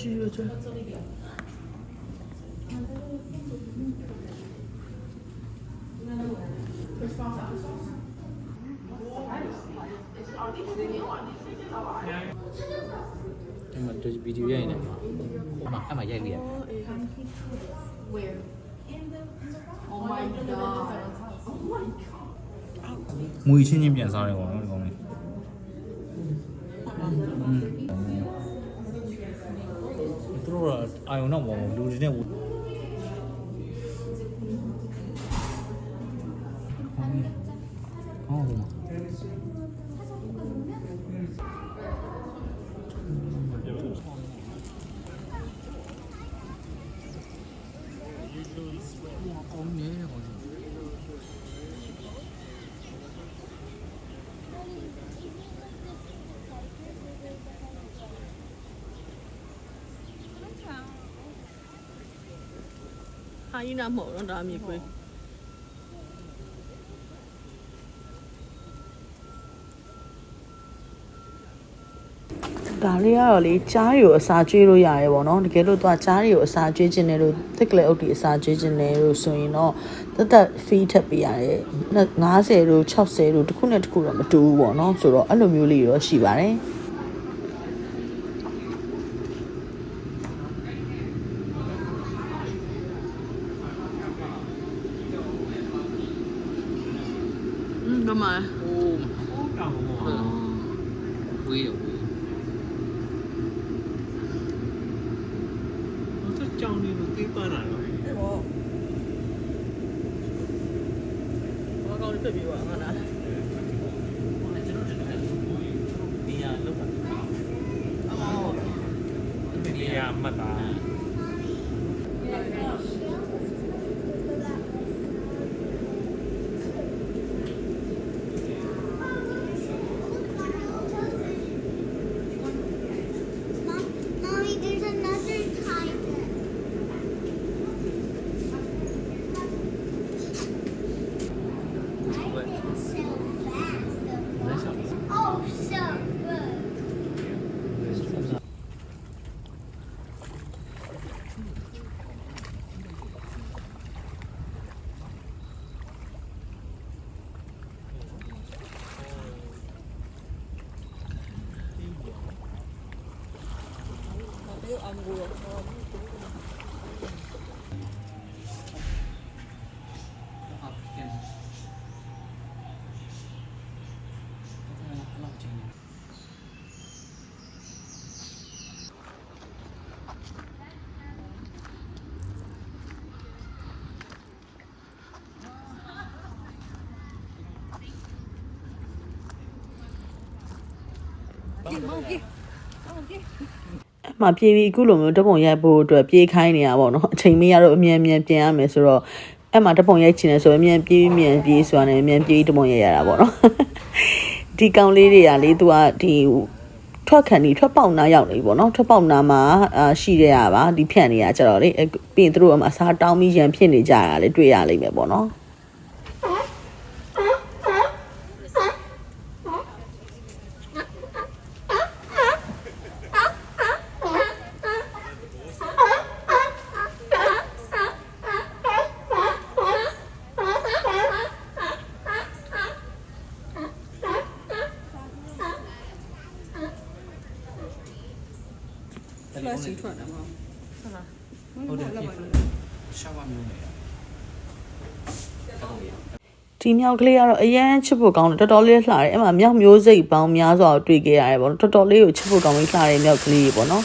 주유죠. em mà tôi video này này mà em mà dây liền mùi trên nhịp nhận sao này của nó này ừ. အာယုံတော့မဟုတ်ဘူးလူတွေနဲ့ ဟာကြီးနာမဟုတ်တော့ဒါအမြင်ကွင်းဒါလေးကတော့လေကြားတွေကိုအစာကျွေးလို့ရတယ်ပေါ့နော်တကယ်လို့သွားကြားတွေကိုအစာကျွေးခြင်းနဲ့လို့သက်ကလေးအုပ်တီအစာကျွေးခြင်းနဲ့လို့ဆိုရင်တော့တက်တက်ဖီးထပ်ပေးရတယ်90တို့60တို့တစ်ခုနဲ့တစ်ခုတော့မတူဘူးပေါ့နော်ဆိုတော့အဲ့လိုမျိုးလေးတော့ရှိပါတယ် 干嘛？哦，干嘛？灰的灰。我这叫你们给办了。哎我，我搞的特别晚了。Gih, mau gih. Mau gih. မှပြေးပြီးအခုလိုမျိုးတပုံရိုက်ဖို့အတွက်ပြေးခိုင်းနေရပါတော့အချိန်မရတော့အမြန်မြန်ပြင်ရမယ်ဆိုတော့အဲ့မှာတပုံရိုက်ချင်တယ်ဆိုရင်အမြန်ပြေးပြီးမြန်ပြေးဆိုတာနဲ့အမြန်ပြေးတပုံရိုက်ရတာပေါ့နော်ဒီကောင်လေးတွေကလေသူကဒီထွက်ခံဒီထွက်ပေါက်နာရောက်နေပြီပေါ့နော်ထွက်ပေါက်နာမှာအာရှိရရပါဒီဖြန့်နေရကြတော့လေအဲ့ပြီးရင်သူတို့အမအစားတောင်းပြီးရန်ဖြစ်နေကြတာလေတွေ့ရလိမ့်မယ်ပေါ့နော် လက်စီထွက်တယ်မဟုတ်ဟုတ်တယ်ရှာဝါမျိုးနေရဒီမြောက်ကလေးကတော့အရန်ချစ်ဖို့ကောင်းတယ်တော်တော်လေးလှတယ်အဲ့မှာမြောက်မျိုးစိတ်ပေါင်းများစွာကိုတွေ့ခဲ့ရတယ်ပေါ့နော်တော်တော်လေးကိုချစ်ဖို့ကောင်းပြီးလှတဲ့မြောက်ကလေးကြီးပေါ့နော်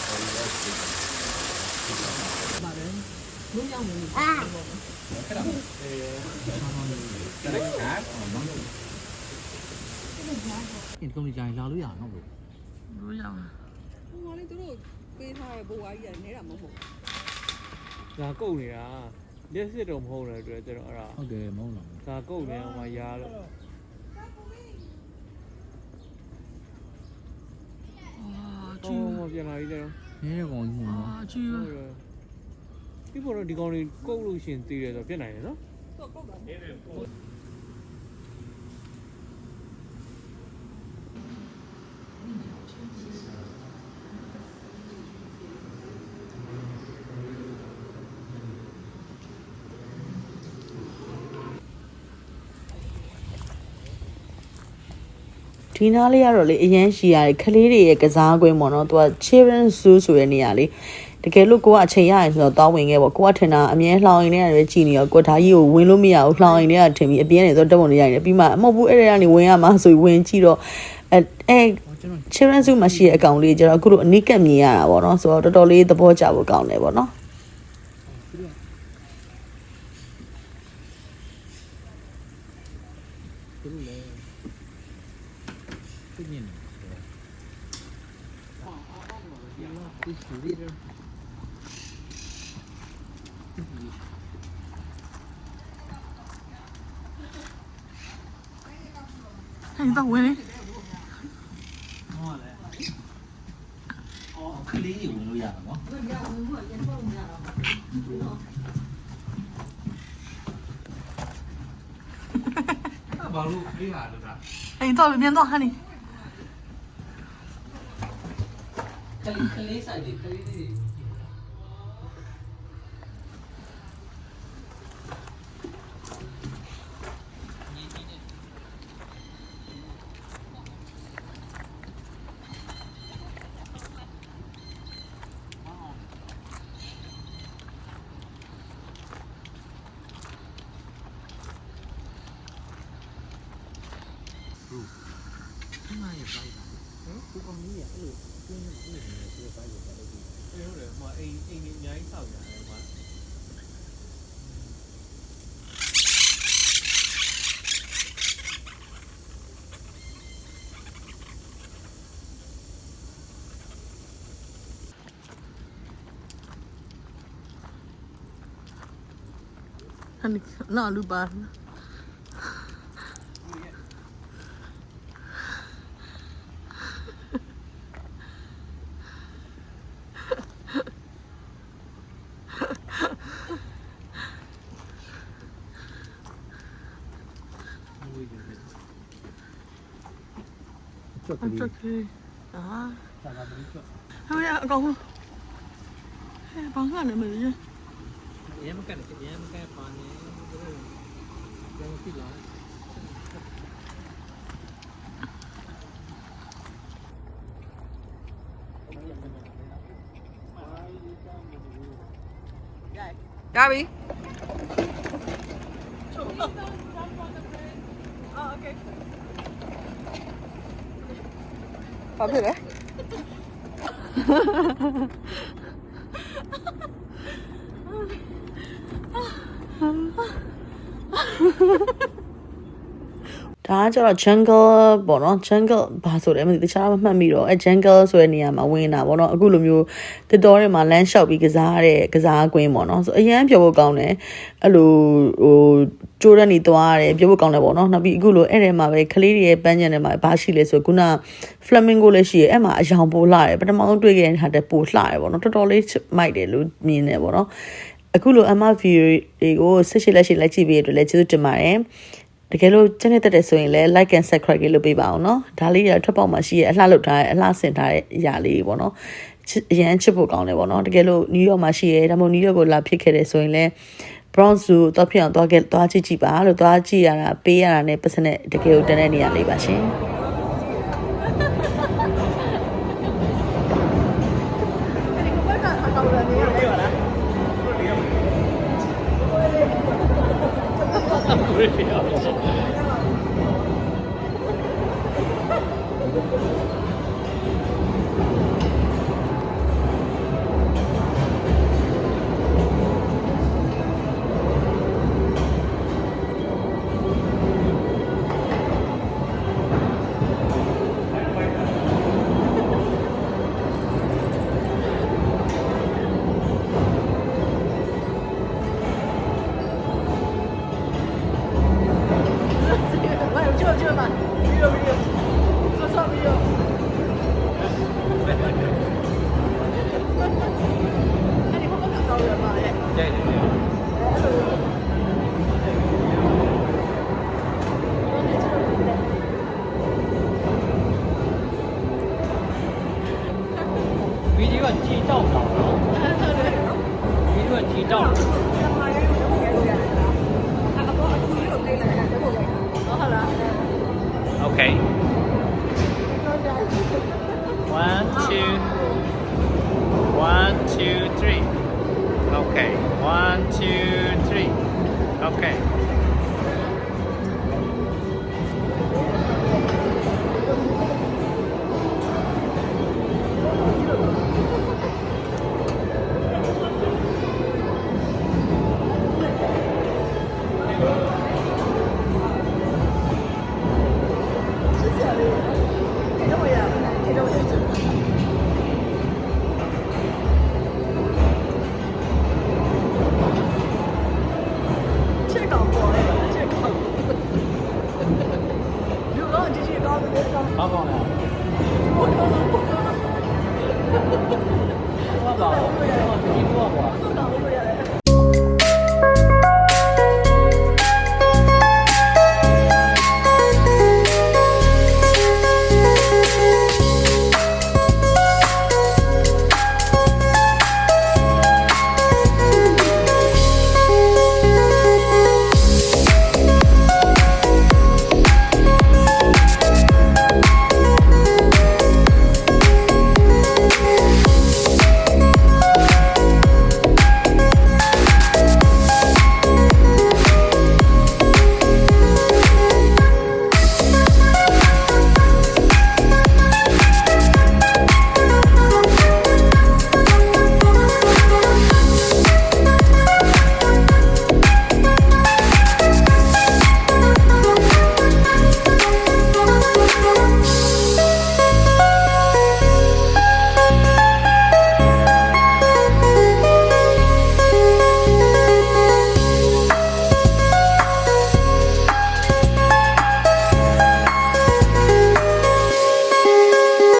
ဒီကောင်ကြီးကြာရင်လာလို့ရအောင်လို့လို့ရအောင်ဟိုကလေသူတို့ ပေးထားတဲ့ဘိုးကြီးကနေတာမဟုတ်ဘူးဒါကုတ်နေတာလက်စစ်တော့မဟုတ်တဲ့အတွက်ကျွန်တော်အဲ့ဒါဟုတ်တယ်မဟုတ်လားဒါကုတ်နေအောင်မရားလို့အာဟောပြန်လာပြီတဲ့နည်းတဲ့ကောင်ကြီးမို့နော်အာကြီးဟုတ်တယ်ဒီပေါ်တော့ဒီကောင်တွေကုတ်လို့ရှင်သေးတယ်ဆိုတော့ပြက်နိုင်တယ်နော်တော့ကုတ်တာအ ဒီနားလေးကတော့လေအရန်ရှိရတယ်ခလေးတွေရဲ့ကစားကွင်းပေါ့နော်သူက children zoo ဆိုတဲ့နေရာလေးတကယ်လို့ကိုကအချိန်ရရင်ဆိုတော့တောင်းဝင်ခဲ့ပေါ့ကိုကထင်တာအမြဲလှောင်ရင်လည်းပဲကြည်နေရောကိုဒါကြီးကိုဝင်လို့မရဘူးလှောင်ရင်လည်းထင်ပြီးအပြင်းနေဆိုတော့တက်ပုံနေရတယ်ပြီးမှအမဟုတ်ဘူးအဲ့ဒါကနေဝင်ရမှာဆိုပြီးဝင်ကြည့်တော့အဲအဲ children zoo မှာရှိတဲ့အကောင်လေးကျတော့အခုလိုအနိကက်မြင်ရတာပေါ့နော်ဆိုတော့တော်တော်လေးသဘောကျဖို့ကောင်းတယ်ပေါ့နော် 你走开呢？哎，你到里面到哪里？克里斯啊，克里斯。လို့ရတာနော် ဘာလို့လေးလာလို့လား ဟဲ့တော့မြန်တော့ဟန်နီ ကလေးကလေးဆိုင်လေးကလေးလေး အဲ့လိုလေဟိုအိမ်အိမ်ကြီးအများကြီးစောက်ကြတယ်ဟို ဟန်နီနာလူပါ ကျွတ်ကလေး တ 갑자기 아 형이야 con bán hàng này mình chứ em cái này cái em cái bàn này cái cái lá Gabi. Oh, okay. 다들 왜? ဒါကကျတော့ jungle ပေါ့နော် jungle ဘာဆိုလဲမသိတခြားမမှတ်မိတော့အဲ jungle ဆိုတဲ့နေရာမှာဝင်တာပေါ့နော်အခုလိုမျိုးတစ်တော်ထဲမှာလမ်းလျှောက်ပြီးကစားရတဲ့ကစားကွင်းပေါ့နော်ဆိုအရန်ပြောဖို့ကောင်းတယ်အဲ့လိုဟိုကြိုးရက်နေသွားရတယ်ပြောဖို့ကောင်းတယ်ပေါ့နော်နောက်ပြီးအခုလိုအဲ့ထဲမှာပဲကလေးတွေရဲ့ပန်းချန်ထဲမှာဘာရှိလဲဆိုခုန flamingo လည်းရှိရဲ့အဲ့မှာအယောင်ပိုလှတယ်ပထမဆုံးတွေ့ခဲ့တဲ့ဟာတက်ပိုလှတယ်ပေါ့နော်တော်တော်လေးမိုက်တယ်လို့မြင်တယ်ပေါ့နော်အခုလို MV တွေကိုဆက်ရှိလက်ရှိလိုက်ကြည့်ပြီးရတဲ့အတွက်လည်းကျေးဇူးတင်ပါတယ် တကယ်လို့ကျင်းနေတတ်တယ်ဆိုရင်လည်း like and subscribe လေးလုပ်ပေးပါအောင်နော်ဒါလေးတွေထွက်ပေါက်မှာရှိရဲ့အလှလုပ်ထားတဲ့အလှဆင်ထားတဲ့အရာလေးပေါ့နော်အရန်ချစ်ဖို့ကောင်းတယ်ပေါ့နော်တကယ်လို့ New York မှာရှိရဲဒါမှမဟုတ် New York ကိုလာဖြစ်ခဲ့တယ်ဆိုရင်လည်း bronze ကိုတော့ဖြစ်အောင်သွားခဲ့သွားကြည့်ကြည့်ပါလို့သွားကြည့်ရတာပေးရတာနဲ့ပတ်စနဲ့တကယ်ကိုတန်းတဲ့နေရာလေးပါရှင် 無理やろ。Two, one, two, three. Okay. One, two, three. Okay.